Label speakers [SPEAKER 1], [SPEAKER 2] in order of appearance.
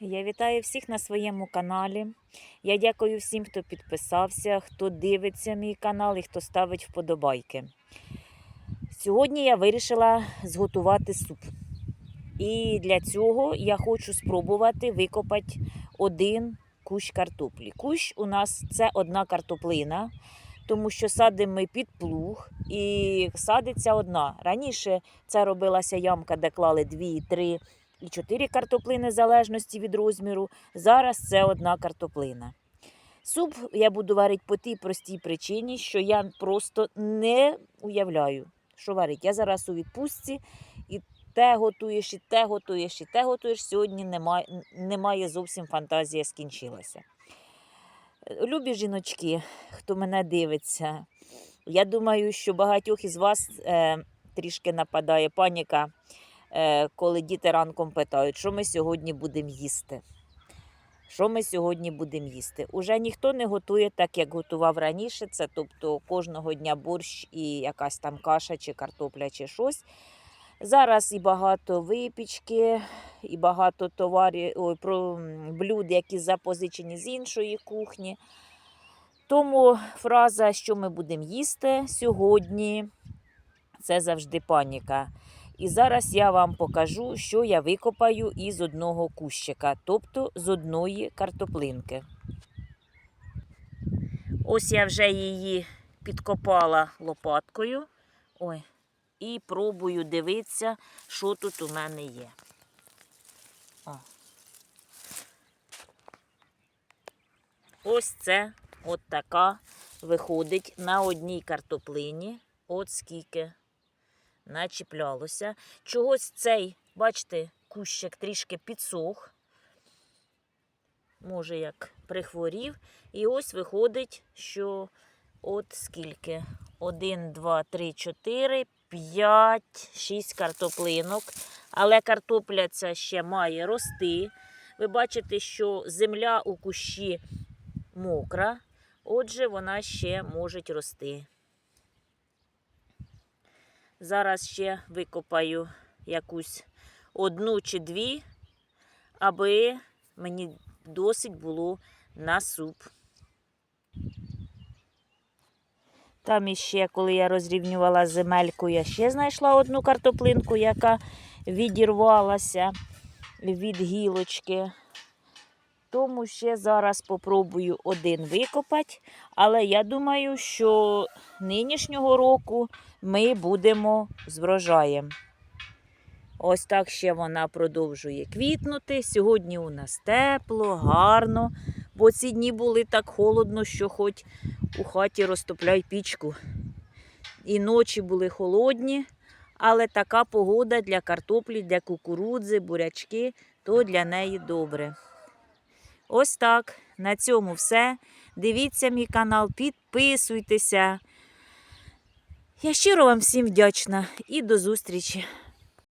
[SPEAKER 1] Я вітаю всіх на своєму каналі. Я дякую всім, хто підписався, хто дивиться мій канал і хто ставить вподобайки. Сьогодні я вирішила зготувати суп. І для цього я хочу спробувати викопати один кущ картоплі. Кущ у нас це одна картоплина, тому що садимо ми під плуг і садиться одна. Раніше це робилася ямка, де клали дві, три і чотири картоплини в залежності від розміру. Зараз це одна картоплина. Суп я буду варити по тій простій причині, що я просто не уявляю, що варить. Я зараз у відпустці і те готуєш, і те готуєш, і те готуєш. Сьогодні немає, немає зовсім фантазія скінчилася. Любі жіночки, хто мене дивиться, я думаю, що багатьох із вас е, трішки нападає паніка, коли діти ранком питають, що ми сьогодні будемо їсти. Що ми сьогодні будемо їсти? Уже ніхто не готує так, як готував раніше. Це тобто кожного дня борщ і якась там каша, чи картопля, чи щось. Зараз і багато випічки, і багато товарів, ой, про блюд, які запозичені з іншої кухні. Тому фраза, що ми будемо їсти сьогодні, це завжди паніка. І зараз я вам покажу, що я викопаю із одного кущика, тобто з одної картоплинки. Ось я вже її підкопала лопаткою. Ой, і пробую дивитися, що тут у мене є. О. Ось це от така виходить на одній картоплині. От скільки начіплялося. Чогось цей, бачите, кущик трішки підсох. Може, як прихворів. І ось виходить, що от скільки. Один, два, три, чотири, п'ять, шість картоплинок. Але картопля ця ще має рости. Ви бачите, що земля у кущі мокра, отже, вона ще може рости. Зараз ще викопаю якусь одну чи дві, аби мені досить було на суп. Там іще, коли я розрівнювала земельку, я ще знайшла одну картоплинку, яка відірвалася від гілочки. Тому ще зараз попробую один викопати. Але я думаю, що нинішнього року ми будемо з врожаєм. Ось так ще вона продовжує квітнути. Сьогодні у нас тепло, гарно, бо ці дні були так холодно, що хоч у хаті розтопляй пічку. І ночі були холодні, але така погода для картоплі, для кукурудзи, бурячки, то для неї добре. Ось так. На цьому все. Дивіться мій канал, підписуйтеся. Я щиро вам всім вдячна і до зустрічі!